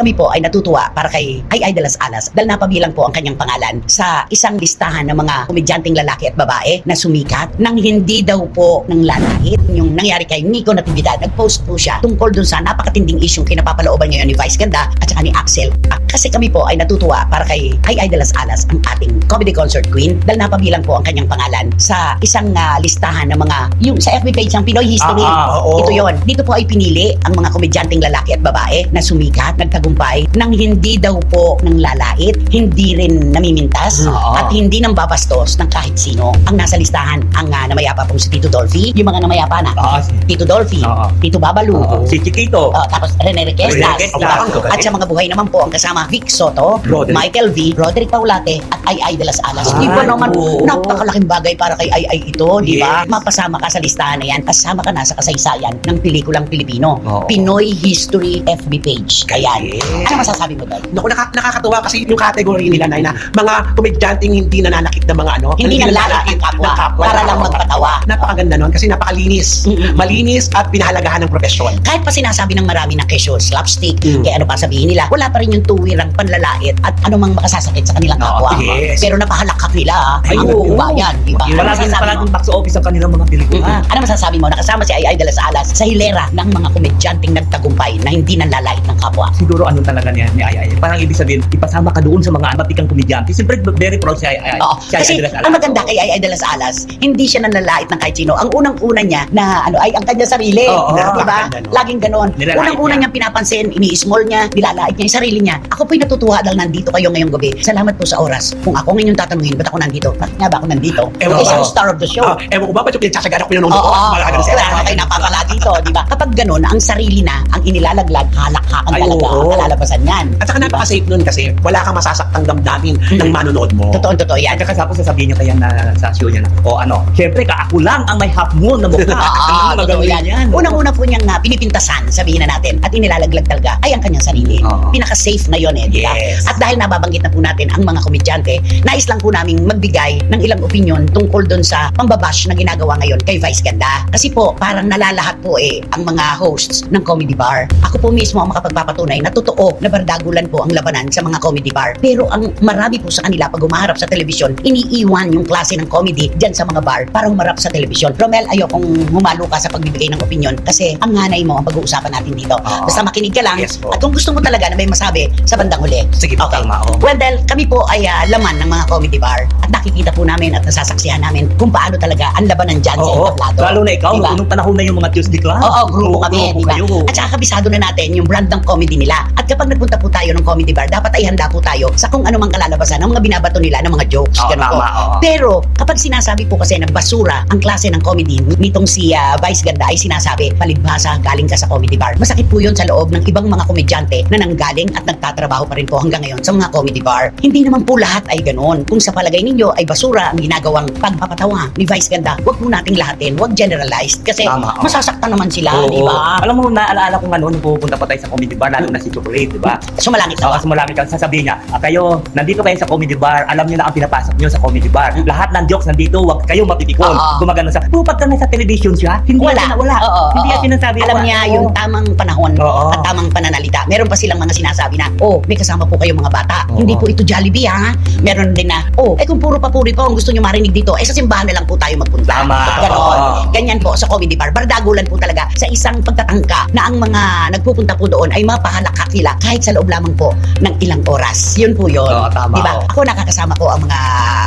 Kami po ay natutuwa para kay Ay Ay de las Alas dahil napabilang po ang kanyang pangalan sa isang listahan ng mga komedyanteng lalaki at babae na sumikat nang hindi daw po ng lalait. Yung nangyari kay Nico Natividad, nag-post po siya tungkol dun sa napakatinding isyong kinapapalooban ngayon ni Vice Ganda at saka ni Axel. Ah, Kasi kami po ay natutuwa para kay Ay Ay de las Alas ang ating comedy concert queen dahil napabilang po ang kanyang pangalan sa isang ah, listahan ng mga yung sa FB page ng Pinoy History. Ah, ah. Ito yon. Dito po ay pinili ang mga komedyanteng lalaki at babae na sumikat, nagtagumpay, nang hindi daw po ng lalait, hindi rin namimintas, Oo. at hindi nang babastos ng kahit sino. Ang nasa listahan, ang uh, namayapa pong si Tito Dolphy, yung mga namayapa na, Oo, si, Tito Dolphy, Oo. Tito Babalu, oo. si Chiquito. Oh, tapos Rene Rene Requestas, Requestas. diba? At sa mga buhay naman po ang kasama Vic Soto, Roderick. Michael V, Roderick Paulate, at Ay Ay de las Alas. Ay, Di ba naman, oo. napakalaking bagay para kay Ay Ay ito, di ba? Yes. Mapasama ka sa listahan na yan, kasama ka na sa kasaysayan ng pelikulang Pilipino. Oo. Pinoy History FB page. Ayan. Yes. Ano masasabi mo doon? Naku, naka, nakakatuwa kasi yung category nila na, na mga komedyanteng hindi nananakit ng mga ano. Hindi nanlalait ng kapwa, para lang magpatawa. Napakaganda nun kasi napakalinis. Mm-mm. Malinis at pinahalagahan ng profesyon. Kahit pa sinasabi ng marami na kesyo, slapstick, Mm. kaya ano pa sabihin nila, wala pa rin yung tuwirang panlalait at anumang makasasakit sa kanilang Oo, kapwa. yes. Pero napahalakak nila, ah, Ay, ang buong bayan, di ba? Ano Wala din pala ng box office ang kanilang mga pelikula. Mm. Ano masasabi mo? Nakasama si Ay Ay de las Alas sa hilera ng mga komedyanteng nagtagumpay na hindi nanlalait ng kapwa. Siguro ano talaga niya ni Ay Ay. Parang ibig sabihin, ipasama ka doon sa mga batikang komedyante. Siyempre, very proud si Ay Ay. Oo. Si Ay Ay Kasi de las Alas. ang maganda kay Ay Ay de las Alas, hindi siya nanlalait ng kahit sino. Ang unang-una niya na ano ay ang kanya sarili. Oo. di ba? No? Laging ganon. Nilalait Unang-una niya. niyang pinapansin, ini-small niya, nilalait niya yung sarili niya. Ako po'y natutuwa dahil nandito kayo ngayong gabi. Salamat po sa oras. Kung ako ngayon tatanungin, ba't ako nandito? Bakit nga ba ako nandito? Ewan Eh, ko. isang star of the show. Ah, ewan ko ba ba't yung pinagsasagaan ako pinanonood Oo, ko? oo, Mga ganun oo. sila. Wala na kayo napapala dito, di ba? Kapag ganun, ang sarili na, ang inilalaglag, halak-hakan Ay, talaga, oo. ang kalalabasan. At saka napaka-safe nun kasi wala kang masasaktang damdamin ng manonood mo. Totoo, totoo yan. At saka tapos sasabihin niya kaya na sa show niya na, o ano, siyempre ka ako lang ang may half moon na mukha. Ah, totoo yan. Unang-una po niyang uh, pinipintasan, sabihin na natin, at inilalaglag talaga, ay ang kanyang sarili. Oo. Pinaka-safe na yun eh, di ba? Yes. At dahil nababanggit na po natin ang mga komedyante, nais lang po namin magbigay ng ilang opinion tungkol dun sa pambabash na ginagawa ngayon kay Vice Ganda. Kasi po, parang nalalahat po eh ang mga hosts ng comedy bar. Ako po mismo ang makapagpapatunay na totoo na bardagulan po ang labanan sa mga comedy bar. Pero ang marami po sa kanila pag humaharap sa telebisyon, iniiwan yung klase ng comedy dyan sa mga bar para humarap sa telebisyon. Romel, ayokong humalo ka sa pagbibigay ng opinion kasi ang hanay mo ang pag-uusapan natin dito. Oo. Basta makinig ka lang Yes po. at kung gusto mo talaga na may masabi sa bandang huli. Sige po, Okay. tama, oo. Well, dahil kami po ay ah, laman ng mga comedy bar at nakikita po namin at nasasaksihan namin kung paano talaga ang labanan dyan sa Oo, entablado. lalo na ikaw, Diba? nung panahon na yung mga Tuesday Club. Oo, grupo kami, grupo di ba? kayo. At saka kabisado na natin yung brand ng comedy nila. At kapag nagpunta po tayo ng comedy bar, dapat ay handa po tayo sa kung ano mang kalalabasan ng mga binabato nila ng mga jokes. Oo, ganun po. tama, oo. Pero kapag sinasabi po kasi na basura ang klase ng comedy nitong si ah, Vice Ganda ay sinasabi, palibhasa, galing ka sa comedy bar. Masakit po yun sa loob ng ibang mga komedyante na nanggaling at nagtatrabaho pa rin po hanggang ngayon sa mga comedy bar. Hindi naman po lahat ay ganun. Kung sa palagay ninyo ay basura ang ginagawang pagpapatawa ni Vice Ganda, wag po nating lahatin, wag generalized. Kasi Tama, oo. masasaktan naman sila, Oo. di ba? Alam mo, naalala ko nga noon, nung pupunta pa tayo sa comedy bar, lalo na si Chocolate, di ba? Sumalangit Oo, na. kasi malaki kang sasabihin niya, ah, kayo, nandito kayo sa comedy bar, alam niyo na ang pinapasok niyo sa comedy bar. Lahat ng jokes nandito, wag kayo mapipikon. Oo. Gumagano sa, pero pagka nasa television siya, hindi Wala. yan, wala. Oo, hindi oo. yan sinasabi. Alam wala. niya Oo. yung tamang panahon Oo. at tamang pananalita. Meron pa silang mga sinasabi na, oh, may kasama po kayo mga bata. Oo. Hindi po ito Jollibee ha. Meron din na, oh, eh kung puro papuri po ang gusto nyo marinig dito, eh sa simbahan na lang po tayo magpunta. Tama. Ganon. Oo. Ganyan po sa comedy bar. Bardagulan po talaga sa isang pagtatangka na ang mga nagpupunta po doon ay mapahalakak nila kahit sa loob lamang po ng ilang oras. Yun po yun. Oo, tama, Diba? oo. Ako nakakasama ko ang mga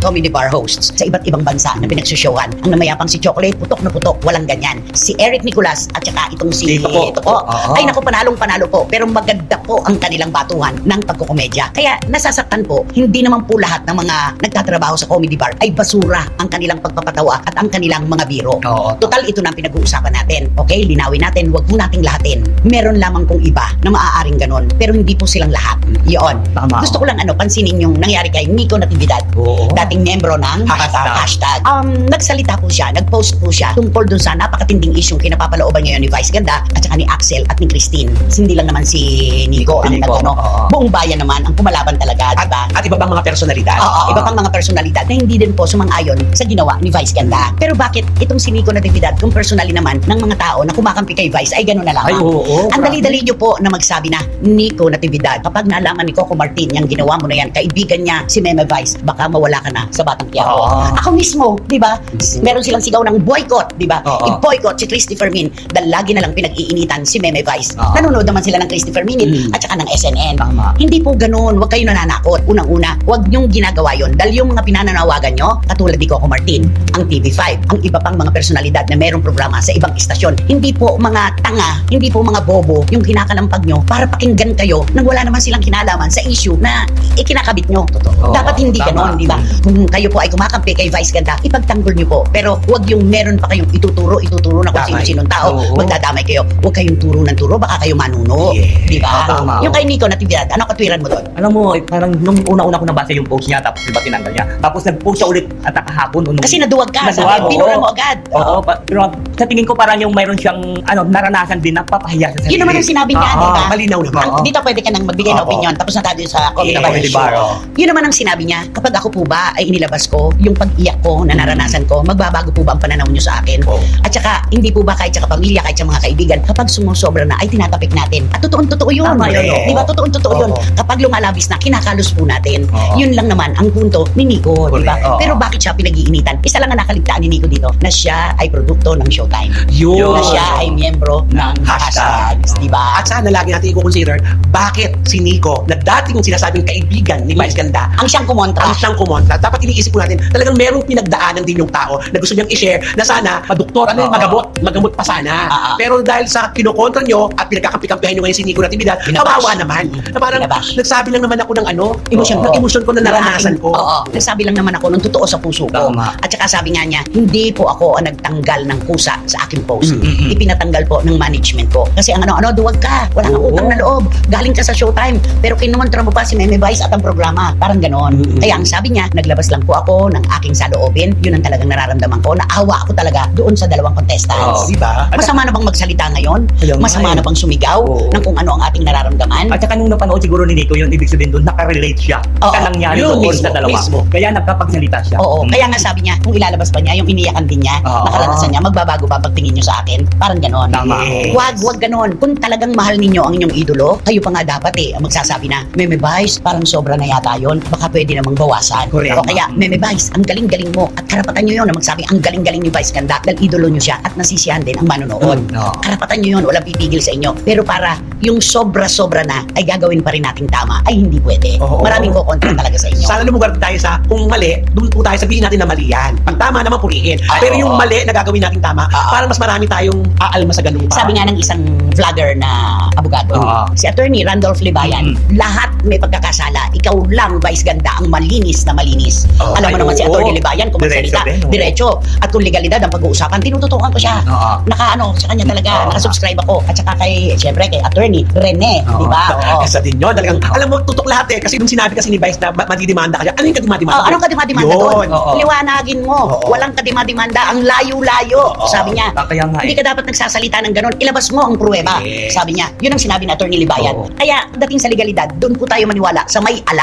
comedy bar hosts sa iba't ibang bansa na pinagsushowan. Ang namayapang si Chocolate, putok na putok, walang ganyan. Si Eric Nicolas at saka itong si Tito po. ito po. Oo. Ay naku, panalong panalo po. Pero maganda po ang kanilang batuhan ng pagkukomedya. Kaya nasasaktan po, hindi naman po lahat ng mga nagtatrabaho sa comedy bar ay basura ang kanilang pagpapatawa at ang kanilang mga biro. Oo. Total, ito na ang pinag-uusapan natin. Okay, linawin natin, wag mo nating lahatin. Meron lamang kung iba na maaaring ganon, pero hindi po silang lahat. Iyon. Tama. Gusto ko lang ano, pansinin yung nangyari kay Nico Natividad, Oo. dating membro ng Hashtag. hashtag. Um, nagsalita po siya, nag-post po siya tungkol dun sa napakatinding isyong kinapapalooban ngayon ni Vice Ganda at saka ni Axel at ni Christine. Hindi lang naman si Nico ang Nico, nagano. oo. buong bayan naman ang pumalaban talaga, di At, ba? at iba bang mga personalidad? Oo, iba pang mga personalidad na hindi din po sumang-ayon sa ginawa ni Vice Ganda. Pero bakit itong si Nico Natividad, kung personally naman ng mga tao na kumakampi kay Vice, ay gano'n na Ay, lamang. oo. Ang dali-dali nyo po na magsabi na Nico Natividad, kapag nalaman ni Coco Martin yung ginawa mo na yan, kaibigan niya si Meme Vice, baka mawala ka na sa Batang Quiapo. Oo. Ako mismo, di ba? Meron silang sigaw ng boycott, di ba? Oo. I-boycott si Christopher Min dahil lagi na lang pinag-iinitan si Meme Vice. Oo. Nanonood naman sila ng Christopher Min Mm. at saka ng SNN. Tama. Hindi po ganun. Huwag kayo nananakot. Unang-una, huwag niyong ginagawa yon Dahil yung mga pinananawagan nyo, katulad ni Coco Martin, ang TV5, ang iba pang mga personalidad na merong programa sa ibang istasyon, hindi po mga tanga, hindi po mga bobo yung kinakalampag nyo para pakinggan kayo nang wala naman silang kinalaman sa issue na ikinakabit nyo. Totoo. Dapat hindi Tama. ganun, di ba? Kung kayo po ay kumakampi kay Vice Ganda, ipagtanggol nyo po. Pero huwag yung meron pa kayong ituturo, ituturo na kung sino-sinong tao, Oo. magdadamay kayo. Huwag kayong turo ng turo, baka kayo manuno. Yes. Di ba? Tama. Yung kay Nico Natividad, ano katwiran mo doon? Alam mo, eh, parang nung una-una ko nabasa yung post niya, tapos diba tinanggal niya. Tapos nag-post siya ulit at kahapon. Nung, Kasi naduwag ka, Naduwag, sabi, binura oo. mo agad. Oo, pa- pero sa tingin ko parang yung mayroon siyang ano, naranasan din na papahiya sa sarili. Yun naman ang sinabi niya, Oo, di ba? Malinaw naman. Ang- dito pwede ka nang magbigay ng Oo. opinion, tapos na tayo sa comment comedy bar, oo. Yun naman ang sinabi niya, kapag ako po ba ay inilabas ko, yung pag-iyak ko na naranasan ko, magbabago po ba ang pananaw niyo sa akin? Oo. At saka, hindi po ba kahit sa kapamilya, kahit sa mga kaibigan, kapag sumusobra na, ay tinatapik natin. At totoong-totoo yun. Tama yun. Di ba? Totoong-totoo yun. Kapag lumalabis na, kinakalos po natin. Oo. Yun lang naman ang punto ni Nico, di ba? Correct, oo. Pero bakit siya pinag-iinitan? Isa lang ang nakaligtaan ni Nico dito, na siya ay produkto ng Showtime. Yun. Na siya ay miyembro ng Hashtag. hashtags, di ba? At sana lagi natin i-consider bakit si Nico na dating sinasabing kaibigan ni Vice Ganda Ang siyang kumontra. ang siyang kumontra. Dapat iniisip po natin, talagang merong pinagdaanan din yung tao na gusto niyang i-share na sana madoktor, ano, Oo. magamot, magamot pa sana. Oo. Pero dahil sa kinokontra nyo at pinagkakampi-kampihan nyo ngayon si Nico Natividad, Binabash. kawawa naman. Na parang Binabash. nagsabi lang naman ako ng ano, Emosyon ng ko. emosyon ko na naranasan ko. Oo. Nagsabi lang naman ako ng totoo sa puso ko. Tama. At saka sabi nga niya, hindi po ako ang nagtanggal ng kusa sa aking post. Mm-mm. Ipinatanggal po ng management ko. Kasi ang ano-ano, duwag ka. Wala kang Oo. utang na loob. Galing ka sa Showtime. Pero kinumontra mo pa si Meme Vice at ang programa. Parang ganon. Mm-mm. Kaya ang sabi niya, naglabas lang po ako ng aking saloobin. Yun ang talagang nararamdaman ko. Naawa ako talaga doon sa dalawang contestants. Oo. Di ba? Masama na bang magsalita ngayon? Kaya nga Masama eh. na bang sumigaw Oo. ng kung ano ang ating nararamdaman? At saka nung napanood siguro ni Nico, yun ibig sabihin doon, nakarelate siya Oo. sa nangyari Yun doon mismo, sa dalawa. mismo. Kaya nagkapagsalita siya. Oo, Mm. kaya nga sabi niya, kung ilalabas pa niya, yung iniyakan din niya, Oo. nakaranasan niya, magbabago ba pagtingin niyo sa akin? Parang ganon. Tama. Yes. Wag, wag ganon. Kung talagang mahal ninyo ang inyong idolo, kayo pa nga dapat eh, ang magsasabi na, Meme Vice, parang sobra na yata yun, baka pwede namang bawasan. Correct. O kaya, Meme Vice, ang galing-galing mo, at karapatan nyo yun na magsabi, ang galing-galing ni Vice Ganda, dahil idolo nyo siya, at nasisiyahan din ang manonood. Mm, oo. Karapatan nyo yun, walang pipigil sa inyo. Pero para yung sobra-sobra na, ay gagawin pa rin nating tama, ay hindi pwede. Oo. Maraming kukontra talaga sa inyo. Sana lumugar tayo sa kung mali, doon po tayo sabihin natin na mali yan. Pag tama naman purihin. Ay, Pero yung oo. mali na gagawin natin tama, Oo. parang mas marami tayong aalma sa ganun pa. Sabi nga ng isang vlogger na abogado, Oo. si attorney Randolph Libayan, lahat may pagkakasala. Ikaw lang, Vice Ganda, ang malinis na malinis. Oo, Alam mo naman si attorney Libayan, kung magsalita, oo. diretso. At kung legalidad ang pag-uusapan, tinututukan ko siya. Oo. Naka ano, sa kanya talaga, Oo. nakasubscribe ako. At saka kay, syempre, kay attorney Rene, Oo. di ba? Oo. Isa din yun. Talagang, alam mo, tutok lahat eh. Kasi nung sinabi kasi ni Vice na ma- madidimanda ka siya, ano yung kadimandimanda? Oh, anong kadima-demanda Yun. doon? Oo. Liwanagin mo. Oo. Walang kadima-demanda. Ang layo-layo. Oo. Sabi niya, Kaya nga Hindi eh. ka dapat nagsasalita ng ganun. Ilabas mo ang pruweba. Yes. Sabi niya. Yun ang sinabi ni Atty. Libayan. Oo. Kaya dating sa legalidad, doon po tayo maniwala sa may alam.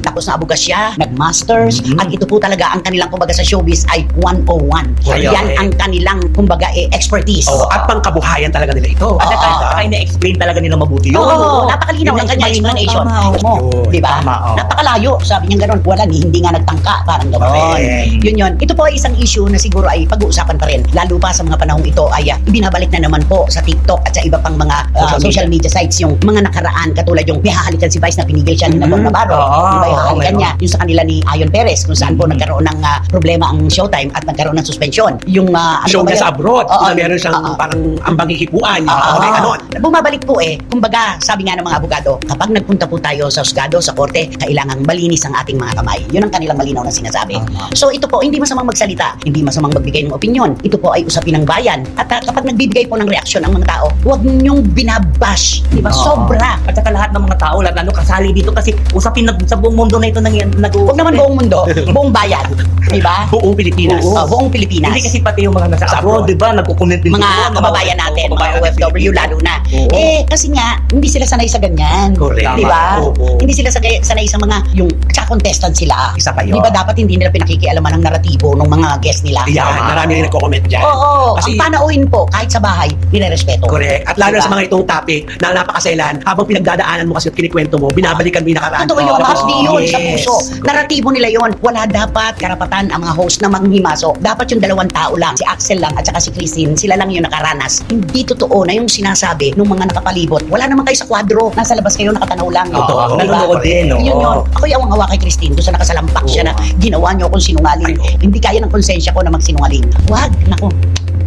Tapos na abugas siya, nag-masters, Mhm. at ito po talaga ang kanilang kumbaga sa showbiz ay 101. Kaya, Yan eh. ang kanilang kumbaga eh, expertise. Oo, at pangkabuhayan talaga nila ito. At saka, Oo. saka ina-explain talaga nila mabuti yun. Oo, napakalinaw Yun ng ang kanyang malinaw, explanation. mo, di ba? Napakalayo, sabi niya gano'n. Wala, ni, hindi nga nagtangka, parang gano'n. Correct. Yun yun. Ito po ay isang issue na siguro ay pag-uusapan pa rin. Lalo pa sa mga panahong ito ay ah, ibinabalik na naman po sa TikTok at sa iba pang mga ah, Social social, media. sites yung mga nakaraan katulad yung pihahalikan si Vice na pinigil siya ni Mhm. Navarro. Oo, di ba ihahalikan meron. niya yung sa kanila ni Ayon Perez kung saan po Mhm. nagkaroon ng ah, problema ang Showtime at nagkaroon ng suspension. Yung ah, ano Show ba niya yun? sa abroad, Oo, na meron siyang oo. parang ambang hihipuan, yung Oo. mga ganon. Bumabalik po eh. Kumbaga, sabi nga ng mga abogado, kapag nagpunta po tayo sa husgado, sa korte, kailangang malinis ang ating mga kamay. Yun ang kanilang malinaw na sinasabi. Tama. So ito po, hindi masamang magsalita, hindi masamang magbigay ng opinion. Ito po ay usapin ng bayan. At ah, kapag nagbibigay po ng reaksyon ang mga tao, huwag niyong binabash. Di ba? Oo. Sobra. At saka lahat ng mga tao, ano, kasali dito kasi usap sa, pinag, sa buong mundo na ito nang nag Huwag naman buong mundo, buong bayan. Di ba? Buong Pilipinas. Oo, buong Pilipinas. Hindi kasi pati yung mga nasa Sa abroad, abroad. di ba? Nagko-comment din mga doon, kababayan natin, mga kababayan OFW lalo na. Oo. Eh, kasi nga, hindi sila sanay sa ganyan. Correct. Di ba? Oo. Hindi sila sanay, sanay sa mga, yung, tsaka contestant sila. Isa pa yun. Di ba dapat hindi nila pinakikialaman ang naratibo ng mga guest nila? Yan, marami rin nagko-comment dyan. Oo, Kasi- ang panauhin po, kahit sa bahay, nirerespeto. Correct. At lalo Diba? sa mga itong topic na napakaselan, habang pinagdadaanan mo kasi at kinikwento mo, binabalikan mo yung nakaraan. Totoo yun, Oo. mahas yun sa puso. Naratibo nila yun. Wala dapat karapatan ang mga host na manghimaso. Dapat yung dalawang tao lang, si Axel lang at saka si Christine, sila lang yung nakaranas. Hindi totoo na yung sinasabi ng mga nakapalibot. Wala naman kayo sa kwadro. Nasa labas kayo, nakatanaw lang. Totoo. Diba? Nanonood din? Yun yun. Ako yung awa kay Christine doon sa nakasalampak siya na ginawa niyo akong sinungaling. Oo. Hindi kaya ng konsensya ko na magsinungaling. Wag, nako.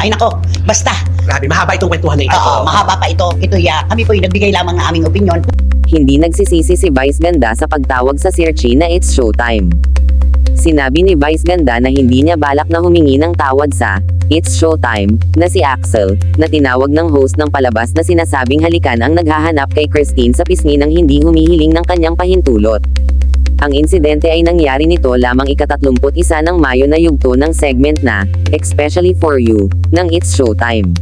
Ay nako, basta. Grabe, mahaba itong kwentuhan na ito. Oo, mahaba pa ito. Ito ya, kami po yung nagbigay lamang ng aming opinion. Hindi nagsisisi si Vice Ganda sa pagtawag sa Searchy na it's showtime. Sinabi ni Vice Ganda na hindi niya balak na humingi ng tawad sa It's Showtime na si Axel, na tinawag ng host ng palabas na sinasabing halikan ang naghahanap kay Christine sa pisngi ng hindi humihiling ng kanyang pahintulot. Ang insidente ay nangyari nito lamang ikatatlumput isa ng Mayo na yugto ng segment na, Especially for You, ng It's Showtime.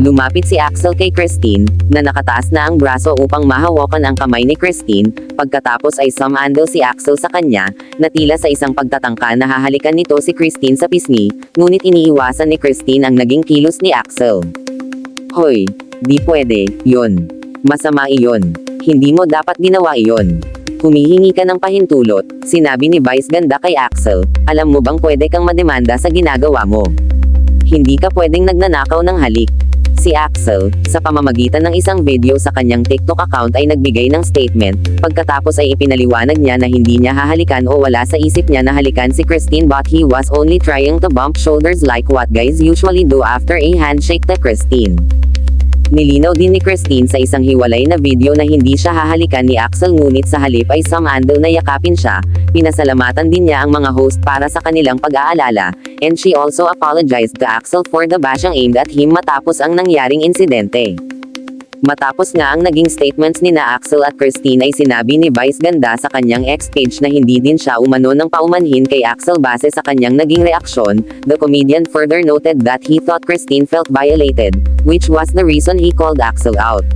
Lumapit si Axel kay Christine, na nakataas na ang braso upang mahawakan ang kamay ni Christine, pagkatapos ay sumandal si Axel sa kanya, na tila sa isang pagtatangka na hahalikan nito si Christine sa pisngi, ngunit iniiwasan ni Christine ang naging kilos ni Axel. Hoy, di pwede, yon. Masama iyon. Hindi mo dapat ginawa iyon. Humihingi ka ng pahintulot, sinabi ni Vice Ganda kay Axel, alam mo bang pwede kang mademanda sa ginagawa mo? Hindi ka pwedeng nagnanakaw ng halik. Si Axel, sa pamamagitan ng isang video sa kanyang TikTok account ay nagbigay ng statement, pagkatapos ay ipinaliwanag niya na hindi niya hahalikan o wala sa isip niya na halikan si Christine but he was only trying to bump shoulders like what guys usually do after a handshake to Christine. Nilinaw din ni Christine sa isang hiwalay na video na hindi siya hahalikan ni Axel ngunit sa halip ay sumandal na yakapin siya, pinasalamatan din niya ang mga host para sa kanilang pag-aalala, and she also apologized to Axel for the bashing aimed at him matapos ang nangyaring insidente. Matapos nga ang naging statements ni na Axel at Christine ay sinabi ni Vice Ganda sa kanyang ex page na hindi din siya umano ng paumanhin kay Axel base sa kanyang naging reaksyon, the comedian further noted that he thought Christine felt violated, which was the reason he called Axel out.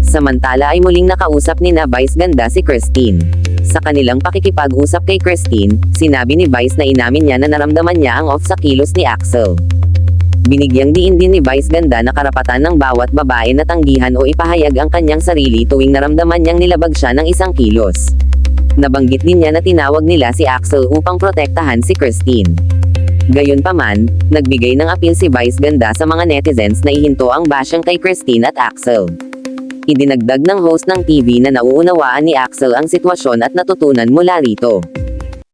Samantala ay muling nakausap ni na Vice Ganda si Christine. Sa kanilang pakikipag-usap kay Christine, sinabi ni Vice na inamin niya na naramdaman niya ang off sa kilos ni Axel. Binigyang diin din ni Vice Ganda na karapatan ng bawat babae na tanggihan o ipahayag ang kanyang sarili tuwing naramdaman niyang nilabag siya ng isang kilos. Nabanggit din niya na tinawag nila si Axel upang protektahan si Christine. Gayunpaman, nagbigay ng appeal si Vice Ganda sa mga netizens na ihinto ang bashing kay Christine at Axel. Idinagdag ng host ng TV na nauunawaan ni Axel ang sitwasyon at natutunan mula rito.